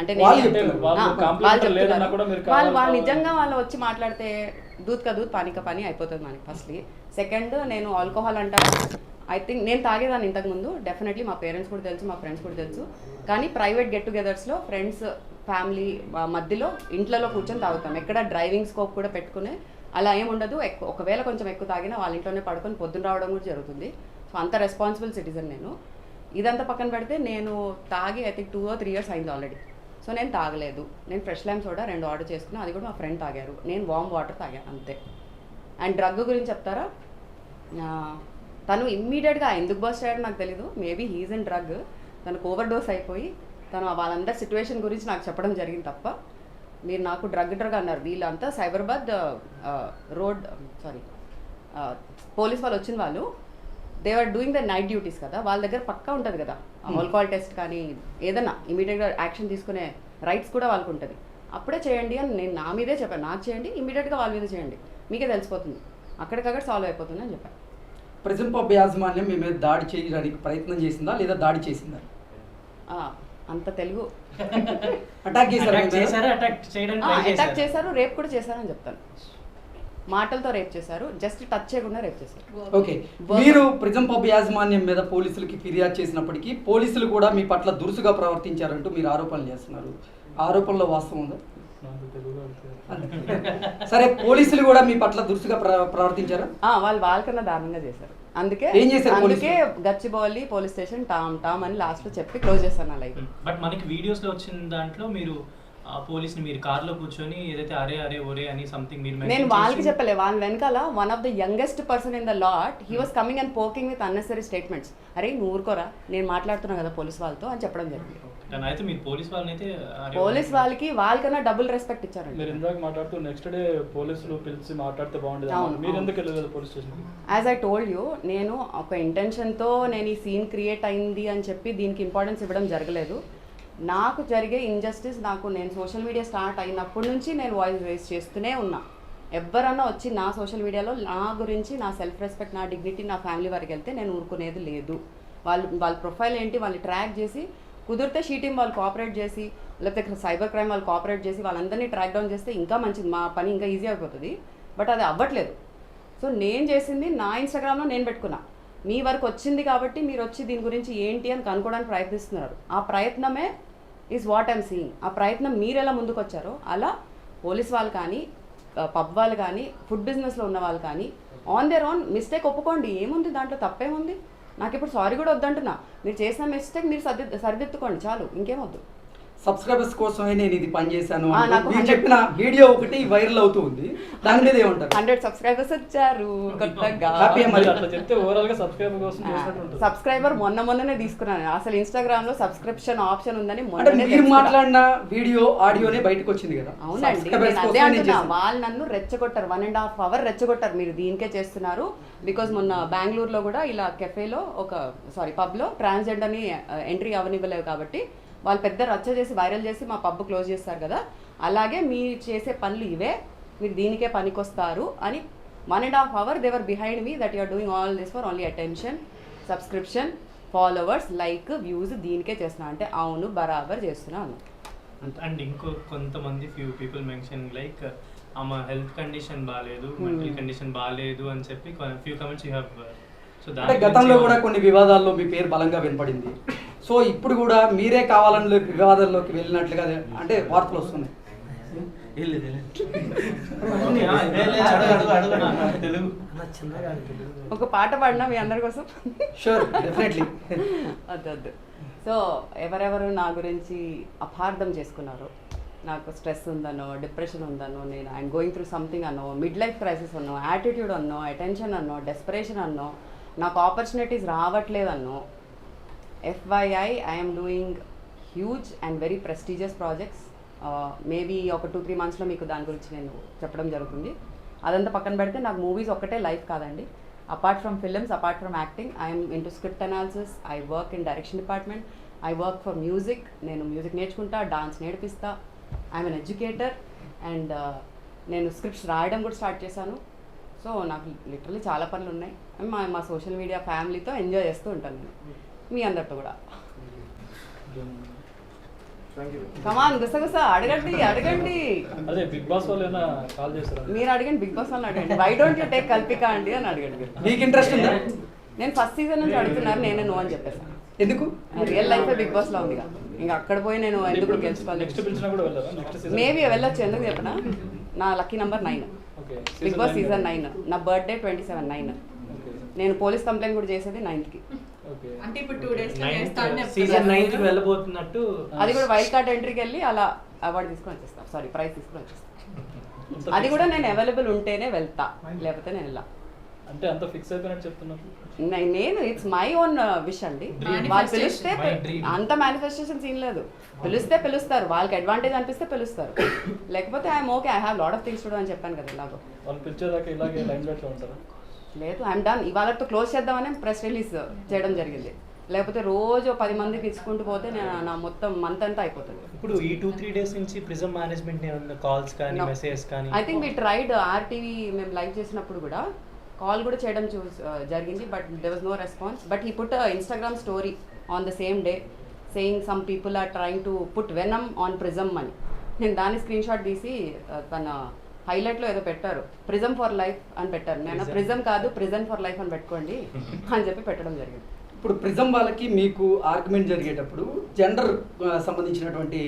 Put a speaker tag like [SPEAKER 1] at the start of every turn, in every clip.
[SPEAKER 1] అంటే
[SPEAKER 2] వాళ్ళు.
[SPEAKER 3] వాళ్ళు.
[SPEAKER 1] నిజంగా వాళ్ళు వచ్చి మాట్లాడితే దూత్ కా దూత్ పానీ కా పానీ అయిపోతుంది మనకి ఫస్ట్లీ సెకండ్ నేను ఆల్కహాల్ అంటాను ఐ థింక్ నేను తాగేదాన్ని ఇంతకుముందు డెఫినెట్లీ మా పేరెంట్స్ కూడా తెలుసు మా ఫ్రెండ్స్ కూడా తెలుసు. కానీ ప్రైవేట్ గెట్ టుగెదర్స్లో ఫ్రెండ్స్ ఫ్యామిలీ మధ్యలో ఇంట్లలో కూర్చొని తాగుతాం. ఎక్కడ డ్రైవింగ్ స్కోప్ కూడా పెట్టుకునే అలా ఏం ఉండదు. ఎక్కువ ఒకవేళ కొంచెం ఎక్కువ తాగినా వాళ్ళ ఇంట్లోనే పడుకొని పొద్దున రావడం కూడా జరుగుతుంది. సో అంత రెస్పాన్సిబుల్ సిటిజన్ నేను. ఇదంతా పక్కన పెడితే నేను తాగి I think two or three years అయింది ఆల్రెడీ సో నేను తాగలేదు. నేను ఫ్రెష్ లైమ్ సోడా రెండు ఆర్డర్ చేసుకున్నా అది కూడా మా ఫ్రెండ్ తాగారు. నేను వామ్ వాటర్ తాగాను అంతే. అండ్ డ్రగ్ గురించి చెప్తారా? తను ఇమ్మీడియట్గా ఎందుకు బస్ట్ అయ్యాడో నాకు తెలీదు. Maybe he's in drug. తనకు ఓవర్ డోస్ అయిపోయి తను వాళ్ళందరి సిచ్యువేషన్ గురించి నాకు చెప్పడం జరిగింది తప్ప మీరు నాకు డ్రగ్ డ్రగ్ అన్నారు. వీళ్ళంతా సైబరాబాద్ రోడ్ సారీ పోలీస్ వాళ్ళు వచ్చిన వాళ్ళు. They are doing the night duties కదా. వాళ్ళ దగ్గర పక్కా ఉంటుంది కదా. ఆల్కహాల్ టెస్ట్ కానీ ఏదన్నా ఇమీడియట్గా యాక్షన్ తీసుకునే రైట్స్ కూడా వాళ్ళకు ఉంటుంది. అప్పుడే చేయండి అని నేను నా మీదే చెప్పాను. నాకు చేయండి ఇమీడియట్గా వాళ్ళ మీద చేయండి. మీకే తెలిసిపోతుంది. అక్కడికక్కడ సాల్వ్ అయిపోతుంది అని చెప్పాను.
[SPEAKER 2] ప్రెజెంట్ పబ్ యాజమాన్యం మీ మీద దాడి చేయడానికి ప్రయత్నం చేసిందా లేదా దాడి చేసిందా?
[SPEAKER 1] ఆ, అంత తెలుగు.
[SPEAKER 2] అటాక్ చేశారా
[SPEAKER 4] అటాక్ చేశారు
[SPEAKER 1] రేప్ కూడా చేశారని చెప్తాను. మాటలతో రేప్ చేశారు జస్ట్ టచ్ చేయకుండా రేప్ చేశారు.
[SPEAKER 2] ఓకే. మీరు ప్రిజం పబ్ యాజమాన్యం మీద పోలీసులకి ఫిర్యాదు చేసినప్పటికీ పోలీసులు కూడా మీ పట్ల దురుసుగా ప్రవర్తించారంటూ మీరు ఆరోపణలు చేస్తున్నారు. ఆరోపణలో వాస్తవం ఉందా. సరే పోలీసులు కూడా మీ పట్ల దురుసుగా ప్ర- ప్రవర్తించారా?
[SPEAKER 1] ఆ, వాళ్ళు వాళ్ళకన్నా దారుణంగా చేశారు. అందుకే
[SPEAKER 2] ఏం చేశారు
[SPEAKER 1] అందుకే Gachibowli police station Tom Tom అని లాస్ట్లో చెప్పి క్లోజ్ చేస్తాను నా లైఫ్
[SPEAKER 4] బట్ మనకి వీడియోస్లో వచ్చిన దాంట్లో మీరు ఆ పోలీస్ని మీరు కార్లో కూర్చొని ఏదైతే అరే అరే ఒరే అని సంథింగ్ మీరు
[SPEAKER 1] నేను వాళ్ళకి చెప్పలే వాళ్ళ వెనకాల one of the youngest person in the lot he was coming and poking with unnecessary statements అరే నువ్వు ఊరుకోరా నేను మాట్లాడుతున్నా కదా పోలీస్ వాళ్ళతో అని చెప్పడం జరిగింది.
[SPEAKER 4] అయితే మీరు పోలీస్ వాళ్ళని అయితే
[SPEAKER 1] పోలీస్ వాళ్ళకి వాళ్ళకన్నా డబుల్ రెస్పెక్ట్ ఇచ్చారండి.
[SPEAKER 3] మీరు ఇందాక మాట్లాడుతూ నెక్స్ట్ డే పోలీసులు పిలిచి మాట్లాడితే బాగుండేది
[SPEAKER 1] అవును.
[SPEAKER 3] మీరు. ఎందుకు వెళ్ళలేదు పోలీస్ స్టేషన్కి
[SPEAKER 1] యాజ్ ఐ టోల్డ్ యూ నేను ఒక ఇంటెన్షన్తో నేను ఈ సీన్ క్రియేట్ అయింది అని చెప్పి దీనికి ఇంపార్టెన్స్ ఇవ్వడం జరగలేదు. నాకు జరిగే ఇంజస్టిస్ నాకు నేను సోషల్ మీడియా స్టార్ట్ అయినప్పటి నుంచి నేను వాయిస్ రేస్ చేస్తూనే ఉన్నా. ఎవరన్నా వచ్చి నా సోషల్ మీడియాలో నా గురించి నా సెల్ఫ్ రెస్పెక్ట్ నా డిగ్నిటీ నా ఫ్యామిలీ వరకు వెళ్తే నేను ఊరుకునేది లేదు. వాళ్ళు వాళ్ళ ప్రొఫైల్ ఏంటి వాళ్ళు ట్రాక్ చేసి కుదిరితే షీటింగ్ వాళ్ళు కోఆపరేట్ చేసి లేకపోతే సైబర్ క్రైమ్ వాళ్ళు కోఆపరేట్ చేసి వాళ్ళందరినీ ట్రాక్ డౌన్ చేస్తే ఇంకా మంచిది మా పని ఇంకా ఈజీ అయిపోతుంది. బట్ అది అవ్వట్లేదు. సో నేను చేసింది నా ఇన్స్టాగ్రామ్లో నేను పెట్టుకున్నా. మీ వరకు వచ్చింది కాబట్టి మీరు వచ్చి దీని గురించి ఏంటి అని కనుక్కోవడానికి ప్రయత్నిస్తున్నారు. ఆ ప్రయత్నమే ఈజ్ వాట్ ఐమ్ సీయింగ్ ఆ ప్రయత్నం మీరు ఎలా ముందుకొచ్చారో అలా పోలీస్ వాళ్ళు కానీ పబ్ వాళ్ళు కానీ ఫుడ్ బిజినెస్లో ఉన్న వాళ్ళు కానీ ఆన్ దేర్ ఓన్ మిస్టేక్ ఒప్పుకోండి. ఏముంది? దాంట్లో తప్పేముంది? నాకు ఇప్పుడు సారీ కూడా వద్దంటున్నా. మీరు చేసిన మిస్టేక్ మీరు సర్ది సరిదిద్దుకోండి. చాలు. ఇంకేం వద్దు.
[SPEAKER 2] సబ్స్క్రైబర్స్ కోసమే నేను ఇది పని చేశాను
[SPEAKER 1] 100
[SPEAKER 2] చెప్పిన వీడియో ఒకటి వైరల్ అవుతూ ఉంది దాని మీద ఏమంటారు
[SPEAKER 1] హండ్రెడ్ సబ్స్క్రైబర్స్ వచ్చారు. కొత్తగా.
[SPEAKER 3] అట్లా చెప్తే ఓవరాల్గా సబ్స్క్రైబర్ కోసం
[SPEAKER 1] సబ్స్క్రైబర్ మొన్న మొన్ననే తీసుకున్నాను. అసలు ఇన్స్టాగ్రామ్లో సబ్స్క్రిప్షన్ ఆప్షన్ ఉందని
[SPEAKER 2] అంటే
[SPEAKER 1] మొన్ననే
[SPEAKER 2] మీరు. మాట్లాడిన వీడియో ఆడియోనే బయటకు వచ్చింది కదా.
[SPEAKER 1] అవునండి. నేను
[SPEAKER 2] నేను.
[SPEAKER 1] వాళ్ళు నన్ను రెచ్చగొట్టారు. వన్ అండ్ హాఫ్ అవర్ రెచ్చగొట్టారు. మీరు దీనికే చేస్తున్నారు. బికాజ్ మొన్న బెంగళూరులో కూడా ఇలా కెఫేలో ఒక సారీ పబ్లో ట్రాన్స్జెండర్ని ఎంట్రీ అవనివ్వలేవు కాబట్టి వాళ్ళు పెద్ద రచ్చ చేసి వైరల్ చేసి మా పబ్ క్లోజ్ చేస్తారు కదా. అలాగే మీరు చేసే పనులు ఇవే. మీరు దీనికే పనికొస్తారు అని one and half hour they were behind me that you're doing all this for only attention subscription followers like views దీనికే చేస్తున్నా. అంటే అవును బరాబర్ చేస్తున్నాను.
[SPEAKER 4] అండ్ ఇంకో కొంతమంది ఫ్యూ పీపుల్ మెన్షన్ లైక్ ఆమె హెల్త్ కండిషన్ బాగాలేదు మెంటల్ కండిషన్ బాగాలేదు అని చెప్పి few comments you have so
[SPEAKER 2] అంటే గతంలో కూడా కొన్ని వివాదాల్లో మీ పేరు బలంగా వినపడింది. సో ఇప్పుడు కూడా మీరే కావాలని వివాదాల్లోకి వెళ్ళినట్లుగా అంటే వార్తలు వస్తున్నాయి.
[SPEAKER 1] ఒక పాట పాడినా మీ అందరి కోసం?
[SPEAKER 2] షూర్ డెఫినెట్లీ
[SPEAKER 1] వద్దు వద్దు సో ఎవరెవరు నా గురించి అపార్థం చేసుకున్నారు? నాకు స్ట్రెస్ ఉందనో డిప్రెషన్ ఉందనో నేను ఐఎమ్ గోయింగ్ త్రూ సంథింగ్ అన్నో మిడ్ లైఫ్ క్రైసిస్ అన్నో యాటిట్యూడ్ అన్నో అటెన్షన్ అన్నో డెస్పరేషన్ అన్నో నాకు ఆపర్చునిటీస్ రావట్లేదు అన్నో FYI I'm doing huge and very prestigious projects maybe ఒక టూ త్రీ మంత్స్లో మీకు దాని గురించి నేను చెప్పడం జరుగుతుంది. అదంతా పక్కన పెడితే నాకు మూవీస్ ఒక్కటే లైఫ్ కాదండి. Apart from films apart from acting I'm into script analysis I work in direction department I work for music నేను మ్యూజిక్ నేర్చుకుంటా డాన్స్ నేర్పిస్తా. ఐఎమ్ అన్ ఎడ్యుకేటర్ అండ్ నేను స్క్రిప్ట్స్ రాయడం కూడా స్టార్ట్ చేశాను. సో నాకు లిటరలీ చాలా పనులు ఉన్నాయి. మా మా సోషల్ మీడియా ఫ్యామిలీతో ఎంజాయ్ చేస్తూ ఉంటాను నేను. మీ అందరితో కూడా. కమాన్ గుసగుస అడగండి అడగండి.
[SPEAKER 3] అదే బిగ్ బాస్ వాళ్ళు ఏమైనా కాల్ చేస్తారా
[SPEAKER 1] మీరు అడగండి బిగ్ బాస్ వాళ్ళని అడగండి. Why don't you take Kalpika అండి అని అడగండి.
[SPEAKER 2] మీకు ఇంట్రెస్ట్ ఉందా?
[SPEAKER 1] నేను ఫస్ట్ సీజన్ నుంచి అడుగుతున్నారు నేనే నో అని చెప్పేసాను
[SPEAKER 2] ఎందుకు?
[SPEAKER 1] రియల్ లైఫ్ బిగ్ బాస్లో ఉందిగా. ఇంకా అక్కడ పోయి నేను ఎందుకు గెలుచుకోవాలి? మేబీ వెళ్ళొచ్చు ఎందుకు చెప్పనా? నా lucky number nine Bigg Boss season nine నా బర్త్డే ట్వంటీ సెవెన్ నైన్ నేను పోలీస్ కంప్లైంట్ కూడా చేసేది నైన్త్కి.
[SPEAKER 3] ఓకే
[SPEAKER 5] అంటే ఇప్పుడు టూ డేస్
[SPEAKER 4] సీజన్ నైన్త్కి వెళ్ళబోతున్నట్టు
[SPEAKER 1] అది కూడా వైల్డ్ కార్డ్ ఎంట్రీకి వెళ్ళి అలా అవార్డు తీసుకొని వచ్చేస్తాను సారీ ప్రైజ్ తీసుకొని వచ్చేస్తాను అది కూడా నేను అవైలబుల్ ఉంటేనే వెళ్తా లేకపోతే నేను వెళ్ళా.
[SPEAKER 3] అంటే అంత ఫిక్స్ అయిపోయినట్టు చెప్తున్నారు?
[SPEAKER 1] నే- నేను ఇట్స్ మై ఓన్ విష్ అండి. వాళ్ళు పిలిస్తే. అంత మేనిఫెస్టేషన్ సీన్ లేదు. పిలిస్తే పిలుస్తారు. వాళ్ళకి అడ్వాంటేజ్ అనిపిస్తే పిలుస్తారు. లేకపోతే I'm okay I have lot of things to అని చెప్పాను కదా ఇలాగో
[SPEAKER 3] వాళ్ళు పిలిచేదాకా ఇలాగే లైన్లో ఉంటారా?
[SPEAKER 1] లేదు ఐఎమ్ డన్ ఇవాళతో క్లోజ్ చేద్దామని ప్రెస్ రిలీజ్ చేయడం జరిగింది. లేకపోతే రోజు పది మందికి ఇచ్చుకుంటూ పోతే నేను నా మొత్తం మంత్ అంతా అయిపోతుంది.
[SPEAKER 4] ఇప్పుడు ఈ టూ త్రీ డేస్ నుంచి ప్రిజం మేనేజ్మెంట్ కాల్స్ కానీ. మెసేజెస్ కానీ?
[SPEAKER 1] I think me tried RTV మేము లైవ్ చేసినప్పుడు కూడా కాల్ కూడా చేయడం చూ జరిగింది but there was no response but he put Instagram story on the same day saying some people are trying to put venom on Prism అని. నేను దాన్ని స్క్రీన్ షాట్ తీసి uh, తన హైలైట్లో ఏదో పెట్టారు. ప్రిజమ్ ఫర్ లైఫ్ అని పెట్టారు. నేను. ప్రిజమ్ కాదు ప్రిజన్ ఫర్ లైఫ్ అని పెట్టుకోండి అని చెప్పి పెట్టడం జరిగింది.
[SPEAKER 2] ఇప్పుడు ప్రిజం వాళ్ళకి మీకు ఆర్గ్యుమెంట్ జరిగేటప్పుడు జెండర్ సంబంధించినటువంటి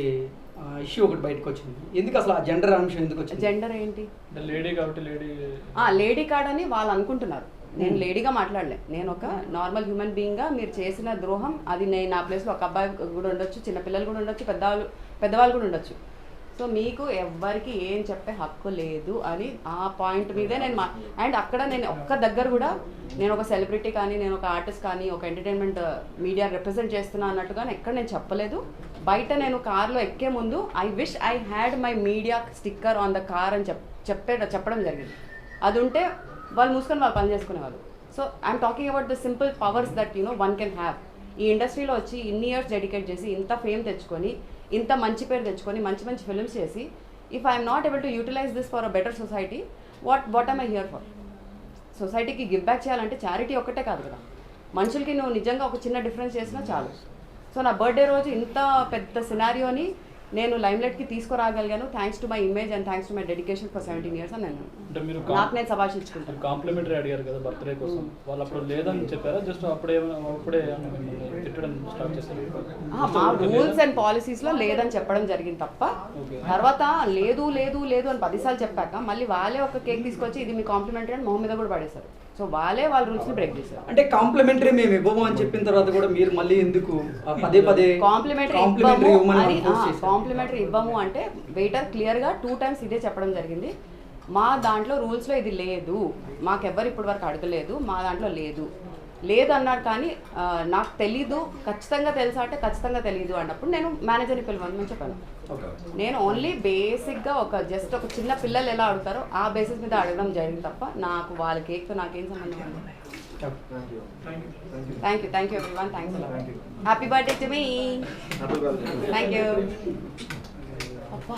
[SPEAKER 2] ఇష్యూ ఒకటి బయటకు వచ్చింది ఎందుకు అసలు ఆ జెండర్ అంశం ఎందుకు వచ్చింది?
[SPEAKER 1] జెండర్ ఏంటి?
[SPEAKER 3] లేడీ కాబట్టి లేడీ
[SPEAKER 1] ఆ లేడీ కార్డ్ అని వాళ్ళు అనుకుంటున్నారు. నేను లేడీగా మాట్లాడలే. నేను ఒక నార్మల్ హ్యూమన్ బీయింగ్గా మీరు చేసిన ద్రోహం అది నేను నా ప్లేస్లో ఒక అబ్బాయి కూడా ఉండొచ్చు చిన్న పిల్లలు కూడా ఉండొచ్చు పెద్దవాళ్ళు పెద్దవాళ్ళు కూడా ఉండొచ్చు. సో మీకు ఎవ్వరికి ఏం చెప్పే హక్కు లేదు అని ఆ పాయింట్ మీదే నేను మా అండ్ అక్కడ నేను ఒక్క దగ్గర కూడా నేను ఒక సెలబ్రిటీ కానీ నేను ఒక ఆర్టిస్ట్ కానీ ఒక ఎంటర్టైన్మెంట్ మీడియా రిప్రజెంట్ చేస్తున్నా అన్నట్టుగా ఎక్కడ నేను చెప్పలేదు. బయట నేను కార్లో ఎక్కే ముందు I wish I had my media sticker on the car అని చెప్ చెప్పే చెప్పడం జరిగింది. అది ఉంటే వాళ్ళు మూసుకొని వాళ్ళు పని చేసుకునేవాళ్ళు. So I'm talking about the simple powers that you know one can have ఈ ఇండస్ట్రీలో వచ్చి ఇన్ని ఇయర్స్ డెడికేట్ చేసి ఇంత ఫేమ్ తెచ్చుకొని ఇంత మంచి పేరు తెచ్చుకొని మంచి మంచి ఫిల్మ్స్ చేసి if I'm not able to utilize this for a better society what what I'm I here for సొసైటీకి గివ్ బ్యాక్ చేయాలంటే చారిటీ ఒక్కటే కాదు కదా. మనుషులకి నువ్వు నిజంగా ఒక చిన్న డిఫరెన్స్ చేసినా చాలు. సో నా బర్త్డే రోజు ఇంత పెద్ద సినారియోని నేను లైమ్లైట్కి తీసుకురాగలిగాను. Thanks to my image and thanks to my dedication for seventeen years అని నేను నాకు నేను సభాషించుకుంటాను
[SPEAKER 3] కాంప్లిమెంటరీ అడిగారు కదా బర్త్డే కోసం. వాళ్ళు అప్పుడు లేదని చెప్పారా? జస్ట్ అప్పుడే అప్పుడే తిట్టడం స్టార్ట్ చేశారు?
[SPEAKER 1] మా రూల్స్ అండ్ పాలసీస్లో లేదని చెప్పడం జరిగింది తప్ప. తర్వాత లేదు లేదు లేదు అని పదిసార్లు చెప్పాక మళ్ళీ వాళ్ళే ఒక కేక్ తీసుకొచ్చి ఇది మీ కాంప్లిమెంటరీ అని మొహం మీద కూడా పడేశారు. సో వాళ్ళే వాళ్ళ రూల్స్ని బ్రేక్ చేశారు.
[SPEAKER 2] అంటే కాంప్లిమెంటరీ మేము ఇవ్వము అని చెప్పిన తర్వాత కూడా మీరు మళ్ళీ ఎందుకు పదే పదే
[SPEAKER 1] కాంప్లిమెంటరీ
[SPEAKER 2] కాంప్లిమెంటరీ
[SPEAKER 1] ఇవ్వము అని. కాంప్లిమెంటరీ అంటే వెయిటర్ క్లియర్గా టూ టైమ్స్ ఇదే చెప్పడం జరిగింది. మా దాంట్లో రూల్స్లో ఇది లేదు. మాకెవ్వరు ఇప్పటి వరకు అడగలేదు. మా దాంట్లో లేదు. లేదు అన్నాడు కానీ నాకు తెలీదు ఖచ్చితంగా తెలుసా అంటే ఖచ్చితంగా తెలియదు అన్నప్పుడు నేను మేనేజర్ని పిలవమని చెప్పాను. నేను ఓన్లీ బేసిక్గా ఒక జస్ట్ ఒక చిన్న పిల్లలు ఎలా అడుగుతారో ఆ బేసిస్ మీద అడగడం జరిగింది తప్ప నాకు వాళ్ళ కేక్తో నాకేం సంబంధం ఉంది thank you thank you everyone thanks happy birthday to me thank you అబ్బా